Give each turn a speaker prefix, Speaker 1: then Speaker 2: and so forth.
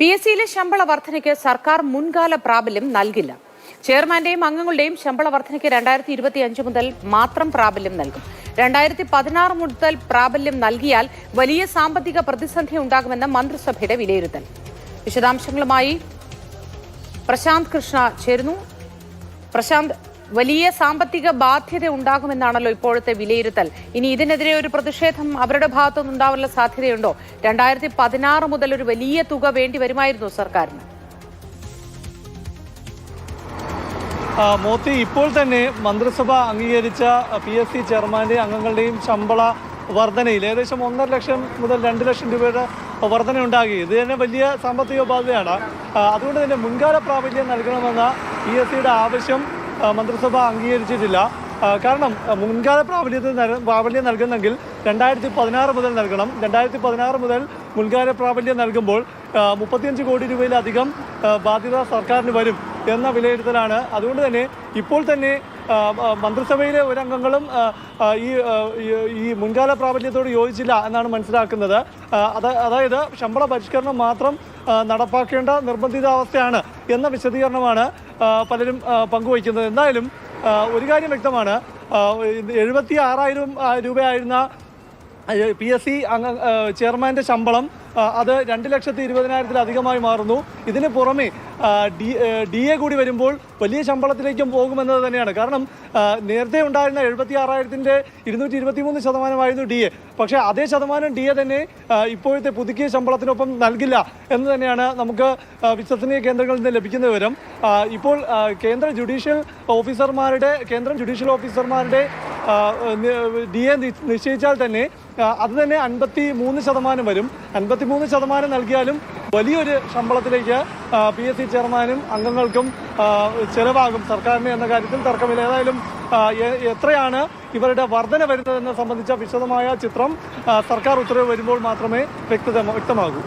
Speaker 1: P S സിയിലെ ശമ്പള വർധനയ്ക്ക് സർക്കാർ മുൻകാല പ്രാബല്യം നൽകില്ല. ചെയർമാന്റെയും അംഗങ്ങളുടെയും ശമ്പള വർധനയ്ക്ക് രണ്ടായിരത്തി ഇരുപത്തി അഞ്ച് മുതൽ മാത്രം പ്രാബല്യം നൽകും. രണ്ടായിരത്തി പതിനാറ് മുതൽ പ്രാബല്യം നൽകിയാൽ വലിയ സാമ്പത്തിക പ്രതിസന്ധി ഉണ്ടാകുമെന്ന് മന്ത്രിസഭയുടെ വിലയിരുത്തൽ. വിശദാംശങ്ങളുമായി പ്രശാന്ത് കൃഷ്ണ ചേരുന്നു. പ്രശാന്ത് വലിയ സാമ്പത്തിക ബാധ്യത ഉണ്ടാകുമെന്നാണല്ലോ ഇപ്പോഴത്തെ വിലയിരുത്തൽ. ഇനി ഇതിനെതിരെ ഒരു പ്രതിഷേധം അവരുടെ ഭാഗത്തുനിന്ന് ഉണ്ടാവാനുള്ള സാധ്യതയുണ്ടോ? രണ്ടായിരത്തി പതിനാറ് മുതൽ ഒരു വലിയ തുക വേണ്ടി വരുമായിരുന്നു സർക്കാരിന്.
Speaker 2: മോത്തി ഇപ്പോൾ തന്നെ മന്ത്രിസഭ അംഗീകരിച്ച പി എസ് സി ചെയർമാന്റെയും അംഗങ്ങളുടെയും ശമ്പള വർധനയിൽ ഏകദേശം ഒന്നര ലക്ഷം മുതൽ രണ്ട് ലക്ഷം രൂപയുടെ വർധന ഉണ്ടാക്കി. ഇത് തന്നെ വലിയ സാമ്പത്തിക ബാധ്യതയാണ് അതുകൊണ്ട് തന്നെ മുൻകാല പ്രാബല്യം നൽകണമെന്ന പി എസ് സിയുടെ ആവശ്യം മന്ത്രിസഭ അംഗീകരിച്ചിട്ടില്ല. കാരണം മുൻകാല പ്രാബല്യത്തിൽ പ്രാബല്യം നൽകുന്നെങ്കിൽ രണ്ടായിരത്തി പതിനാറ് മുതൽ നൽകണം. രണ്ടായിരത്തി പതിനാറ് മുതൽ മുൻകാല പ്രാബല്യം നൽകുമ്പോൾ മുപ്പത്തിയഞ്ച് കോടി രൂപയിലധികം ബാധ്യത സർക്കാരിന് വരും എന്ന വിലയിരുത്തലാണ്. അതുകൊണ്ട് തന്നെ ഇപ്പോൾ തന്നെ മന്ത്രിസഭയിലെ ഒരംഗങ്ങളും ഈ ഈ- മുൻകാല പ്രാബല്യത്തോട് യോജിച്ചില്ല എന്നാണ് മനസ്സിലാക്കുന്നത്. അതായത് ശമ്പള പരിഷ്കരണം മാത്രം നടപ്പാക്കേണ്ട നിർബന്ധിതാവസ്ഥയാണ് എന്ന വിശദീകരണമാണ് പലരും പങ്കുവയ്ക്കുന്നത്. എന്തായാലും ഒരു കാര്യം വ്യക്തമാണ്. എഴുപത്തി ആറായിരം രൂപയായിരുന്ന പി എസ് സി അംഗ ചെയർമാന്റെ ശമ്പളം അത് രണ്ട് ലക്ഷത്തി ഇരുപതിനായിരത്തിലധികമായി മാറുന്നു. ഇതിന് പുറമെ ഡി ഡി എ കൂടി വരുമ്പോൾ വലിയ ശമ്പളത്തിലേക്കും പോകുമെന്നത് തന്നെയാണ്. കാരണം നേരത്തെ ഉണ്ടായിരുന്ന എഴുപത്തി ആറായിരത്തിന്റെ ഇരുന്നൂറ്റി ഇരുപത്തി മൂന്ന് ശതമാനമായിരുന്നു ഡി എ. പക്ഷേ അതേ ശതമാനം ഡി എ തന്നെ ഇപ്പോഴത്തെ പുതുക്കിയ ശമ്പളത്തിനൊപ്പം നൽകില്ല എന്ന് തന്നെയാണ് നമുക്ക് വിശ്വസനീയ കേന്ദ്രങ്ങളിൽ നിന്ന് ലഭിക്കുന്ന വിവരം. ഇപ്പോൾ കേന്ദ്ര ജുഡീഷ്യൽ ഓഫീസർമാരുടെ കേന്ദ്രം ജുഡീഷ്യൽ ഓഫീസർമാരുടെ ഡി എ നിശ്ചയിച്ചാൽ തന്നെ അത് തന്നെ അൻപത്തി മൂന്ന് ശതമാനം വരും. അൻപത്തി മൂന്ന് ശതമാനം നൽകിയാലും വലിയൊരു ശമ്പളത്തിലേക്ക് പി എസ് സി ചെയർമാനും അംഗങ്ങൾക്കും ചെലവാകും. സർക്കാരിന് എന്ന കാര്യത്തിൽ തർക്കമില്ല. ഏതായാലും എത്രയാണ് ഇവരുടെ വർധന വരുന്നതെന്ന് സംബന്ധിച്ച വിശദമായ ചിത്രം സർക്കാർ ഉത്തരവ് വരുമ്പോൾ മാത്രമേ വ്യക്തത വ്യക്തമാകൂ.